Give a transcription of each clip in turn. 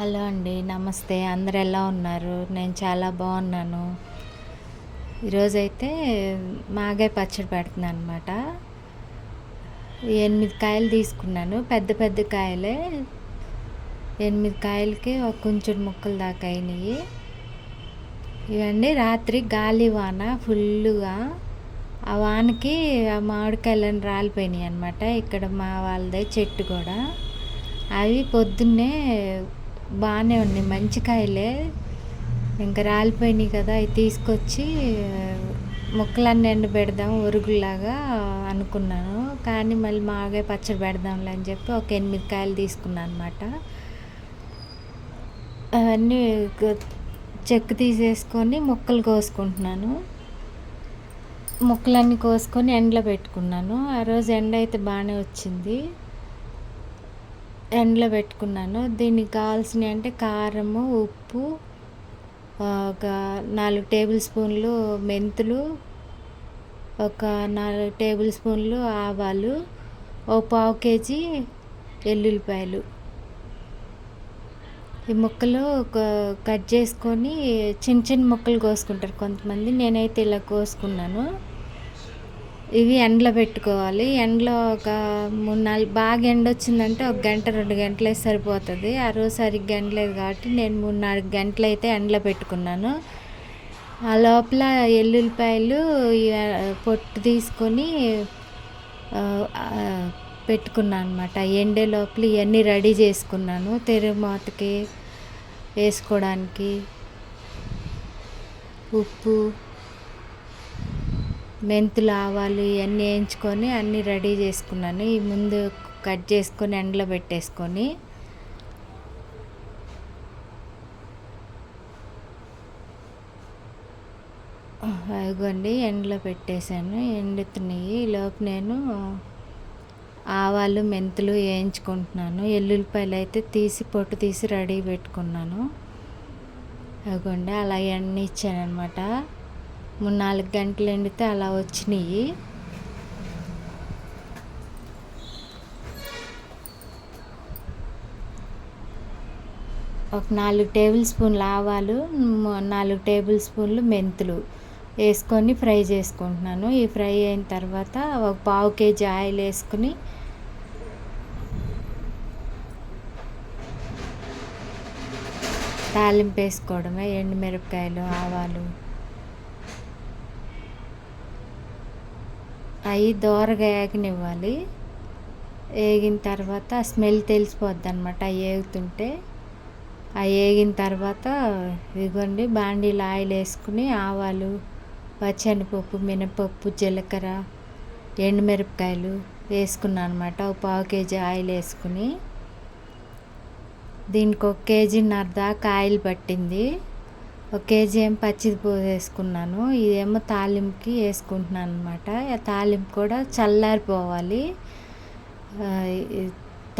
Hello అండి నమస్తే. అందరు ఎలా ఉన్నారు? నేను చాలా బాగున్నాను. ఈరోజైతే మాగాయ పచ్చడి పెడుతున్నాను అనమాట ఎనిమిది కాయలు తీసుకున్నాను. పెద్ద పెద్ద కాయలే. ఎనిమిది కాయలకి ఒక కొంచెం ముక్కలు దాకా అయినాయి. ఇవన్నీ రాత్రి గాలి వాన ఫుల్గా ఆ వానకి ఆ మామిడికాయలను రాలిపోయినాయి అనమాట ఇక్కడ మా వాళ్ళదే చెట్టు కూడా. అవి పొద్దున్నే బాగానే ఉన్నాయి. మంచి కాయలే. ఇంకా రాలిపోయినాయి కదా. అవి తీసుకొచ్చి ముక్కలన్నీ ఎండ పెడదాం ఉరుగులాగా అనుకున్నాను. కానీ మళ్ళీ మాగే పచ్చడి పెడదాంలే అని చెప్పి ఒక ఎనిమిది కాయలు తీసుకున్నాను అనమాట అవన్నీ చెక్కు తీసేసుకొని ముక్కలు కోసుకుంటున్నాను. ముక్కలన్నీ కోసుకొని ఎండలో పెట్టుకున్నాను. ఆ రోజు ఎండ అయితే బాగానే వచ్చింది. ఎండలో పెట్టుకున్నాను. దీనికి కావాల్సినవి అంటే కారము ఉప్పు ఒక నాలుగు టేబుల్ స్పూన్లు మెంతులు ఒక నాలుగు టేబుల్ స్పూన్లు ఆవాలు ఓ పావు కేజీ ఎల్లుల్లిపాయలు. ఈ ముక్కలు కట్ చేసుకొని చిన్న చిన్న ముక్కలు కోసుకుంటారు కొంతమంది. నేనైతే ఇలా కోసుకున్నాను. ఇవి ఎండలో పెట్టుకోవాలి. ఎండలో ఒక మూడు నాలుగు బాగా ఎండ వచ్చిందంటే ఒక గంట రెండు గంటలే సరిపోతుంది. ఆ రోజు సరిగ్గా ఎండలేదు కాబట్టి నేను మూడు నాలుగు గంటలు అయితే ఎండలో పెట్టుకున్నాను. ఆ లోపల ఎల్లుల్లిపాయలు పొట్టు తీసుకొని పెట్టుకున్నాను అనమాట ఎండే లోపల ఇవన్నీ రెడీ చేసుకున్నాను. తెరుమాతకి వేసుకోవడానికి ఉప్పు మెంతులు ఆవాలు ఇవన్నీ వేయించుకొని అన్నీ రెడీ చేసుకున్నాను. ఈ ముందు కట్ చేసుకొని ఎండలో పెట్టేసుకొని. అదిగోండి ఎండలో పెట్టేశాను. ఎండుతున్నాయి. లోపు నేను ఆవాలు మెంతులు వేయించుకుంటున్నాను. ఎల్లుల్లిపాయలు అయితే తీసి పొట్టు తీసి రెడీ పెట్టుకున్నాను. అదిగోండి అలా ఎండ ఇచ్చాను అనమాట మూడు నాలుగు గంటలు ఎండితే అలా వచ్చినాయి. ఒక నాలుగు టేబుల్ స్పూన్లు ఆవాలు నాలుగు టేబుల్ స్పూన్లు మెంతులు వేసుకొని ఫ్రై చేసుకుంటున్నాను. ఈ ఫ్రై అయిన తర్వాత ఒక పావు కేజీ ఆయిల్ వేసుకుని తాలింపు వేసుకోవడమే. ఎండుమిరపకాయలు ఆవాలు అవి దోరగా ఏగనివ్వాలి. వేగిన తర్వాత స్మెల్ తెలిసిపోద్ది అనమాట అవి వేగుతుంటే అవి వేగిన తర్వాత ఇదిగోండి బాండీలు ఆయిల్ వేసుకుని ఆవాలు పచ్చనిపప్పు మినపప్పు జీలకర్ర ఎండుమిరపకాయలు వేసుకున్నాను అనమాట ఒక పావు కేజీ ఆయిల్ వేసుకుని. దీనికి ఒక కేజీన్నర దాకా ఆయిల్ పట్టింది. ఒక కేజీ ఏం పచ్చిది వేసుకున్నాను. ఇదేమో తాలింపుకి వేసుకుంటున్నాను అనమాట తాలింపు కూడా చల్లారిపోవాలి.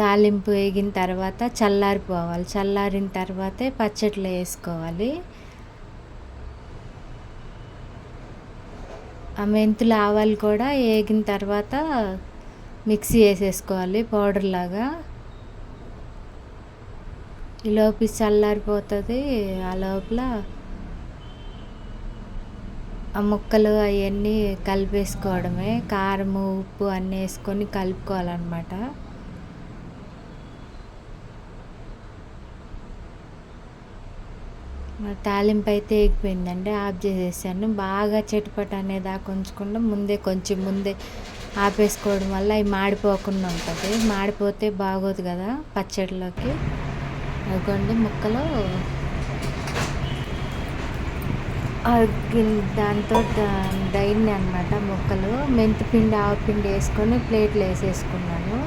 తాలింపు వేగిన తర్వాత చల్లారిపోవాలి. చల్లారిన తర్వాతే పచ్చట్లో వేసుకోవాలి. ఆ మెంతులు ఆవాలు కూడా వేగిన తర్వాత మిక్సీ వేసేసుకోవాలి పౌడర్ లాగా. ఈ లోపు చల్లారిపోతుంది. ఆ లోపల ఆ ముక్కలు అవన్నీ కలిపేసుకోవడమే. కారము ఉప్పు అన్నీ వేసుకొని కలుపుకోవాలన్నమాట. తాలింపు అయితే ఎగిపోయిందండి ఆఫ్ చేసేసాను. బాగా చెట్టుపట్టు అనేదాకా ఉంచకుండా ముందే కొంచెం ముందే ఆపేసుకోవడం వల్ల అవి మాడిపోకుండా ఉంటుంది. మాడిపోతే బాగోదు కదా పచ్చడిలోకి. అదిగోండి ముక్కలు. దాంతో దయ్యింది అనమాట ముక్కలు. మెంతిపిండి ఆవపిండి వేసుకొని ప్లేట్లు వేసేసుకున్నాను.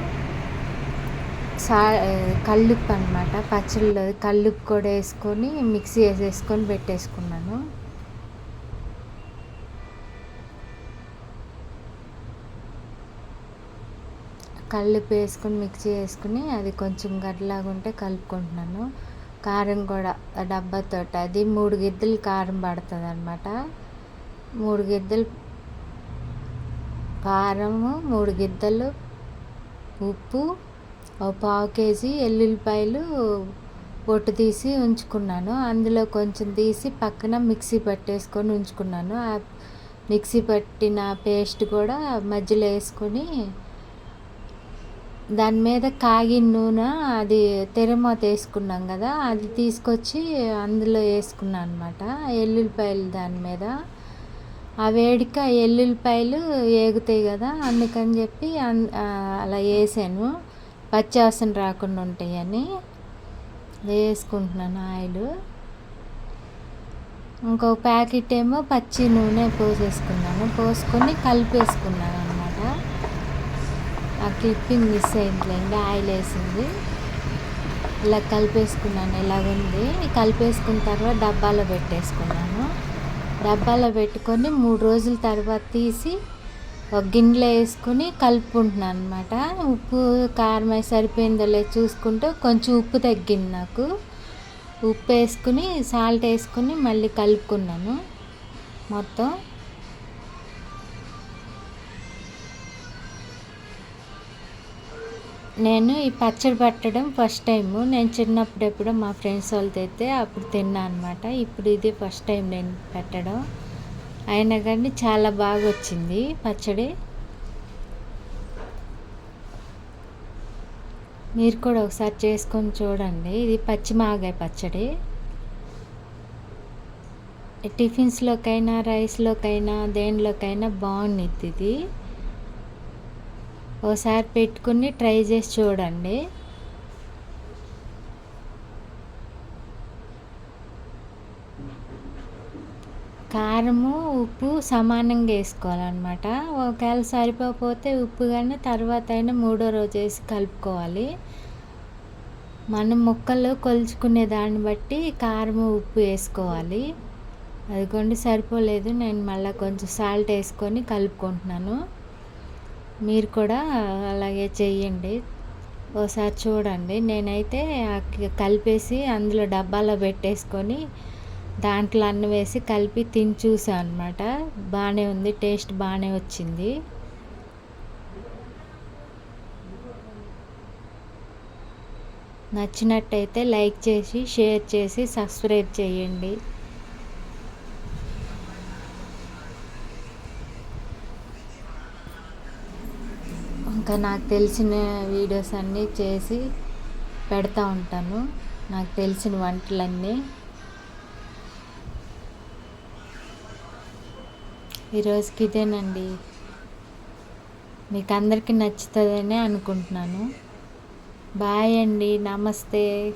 సా కళ్ళుప్పు అనమాట పచ్చళ్ళు కల్లుప్పు కూడా వేసుకొని మిక్సీ వేసేసుకొని పెట్టేసుకున్నాను. కల్లుప్పు వేసుకొని మిక్సీ వేసుకుని అది కొంచెం గడ్డలాగా ఉంటే కలుపుకుంటున్నాను. కారం కూడా డబ్బాతో అది మూడు గిద్దలు కారం పడుతుంది అనమాట మూడు గిద్దలు కారము మూడు గిద్దలు ఉప్పు ఒక పావు కేజీ ఎల్లుల్లిపాయలు పొట్టు తీసి ఉంచుకున్నాను. అందులో కొంచెం తీసి పక్కన మిక్సీ పట్టేసుకొని ఉంచుకున్నాను. ఆ మిక్సీ పట్టిన పేస్ట్ కూడా మధ్యలో వేసుకొని దాని మీద కాగిన నూనె అది తెరమూత వేసుకున్నాం కదా అది తీసుకొచ్చి అందులో వేసుకున్నాను అనమాట ఎల్లుల్లిపాయలు దాని మీద. ఆ వేడిక ఎల్లుల్లిపాయలు వేగుతాయి కదా అందుకని చెప్పి అలా వేసాను. పచ్చివాసన రాకుండా ఉంటాయని వేసుకుంటున్నాను ఆయిల్. ఇంకో ప్యాకెట్ ఏమో పచ్చి నూనె పోసేసుకున్నాను. పోసుకొని కలిపేసుకున్నాను. ఆ క్లిప్పింగ్ మిస్ అయిందిలేండి ఆయిల్ వేసింది ఇలా కలిపేసుకున్నాను ఇలాగుంది కలిపేసుకున్న తర్వాత డబ్బాలో పెట్టేసుకున్నాను. డబ్బాలో పెట్టుకొని మూడు రోజుల తర్వాత తీసి ఒక గిన్నెలో వేసుకొని కలుపుకుంటున్నాను అనమాట ఉప్పు కారం సరిపోయిందో లేదు చూసుకుంటూ కొంచెం ఉప్పు తగ్గింది నాకు. ఉప్పు వేసుకుని సాల్ట్ వేసుకుని మళ్ళీ కలుపుకున్నాను మొత్తం. నేను ఈ పచ్చడి పట్టడం ఫస్ట్ టైము నేను చిన్నప్పుడు ఎప్పుడో మా ఫ్రెండ్స్ వాళ్ళతో అయితే అప్పుడు తిన్నా అనమాట ఇప్పుడు ఇది ఫస్ట్ టైం నేను పెట్టడం. అయినా కానీ చాలా బాగా వచ్చింది పచ్చడి. మీరు కూడా ఒకసారి చేసుకొని చూడండి. ఇది పచ్చిమాగాయ పచ్చడి. టిఫిన్స్లోకైనా రైస్లోకైనా దేనిలోకైనా బాగుండిద్ది ఇది. ఒకసారి పెట్టుకుని ట్రై చేసి చూడండి. కారము ఉప్పు సమానంగా వేసుకోవాలన్నమాట. ఒకవేళ సరిపోతే ఉప్పు కానీ తర్వాత అయినా మూడో రోజు వేసి కలుపుకోవాలి. మనం ముక్కలు కొలుచుకునే దాన్ని బట్టి కారము ఉప్పు వేసుకోవాలి. అదిగోండి సరిపోలేదు. నేను మళ్ళీ కొంచెం సాల్ట్ వేసుకొని కలుపుకుంటున్నాను. మీరు కూడా అలాగే చేయండి ఓసారి చూడండి. నేనైతే కలిపేసి అందులో డబ్బాలో పెట్టేసుకొని దాంట్లో అన్నం వేసి కలిపి తిని చూసాను అనమాట బాగానే ఉంది. టేస్ట్ బాగానే వచ్చింది. నచ్చినట్టయితే లైక్ చేసి షేర్ చేసి సబ్స్క్రైబ్ చేయండి. ఇంకా నాకు తెలిసిన వీడియోస్ అన్నీ చేసి పెడతా ఉంటాను. నాకు తెలిసిన వంటలన్నీ. ఈరోజుకి ఇదేనండి. మీకు అందరికీ నచ్చుతుందనే అనుకుంటున్నాను. బాయ్ అండి. నమస్తే.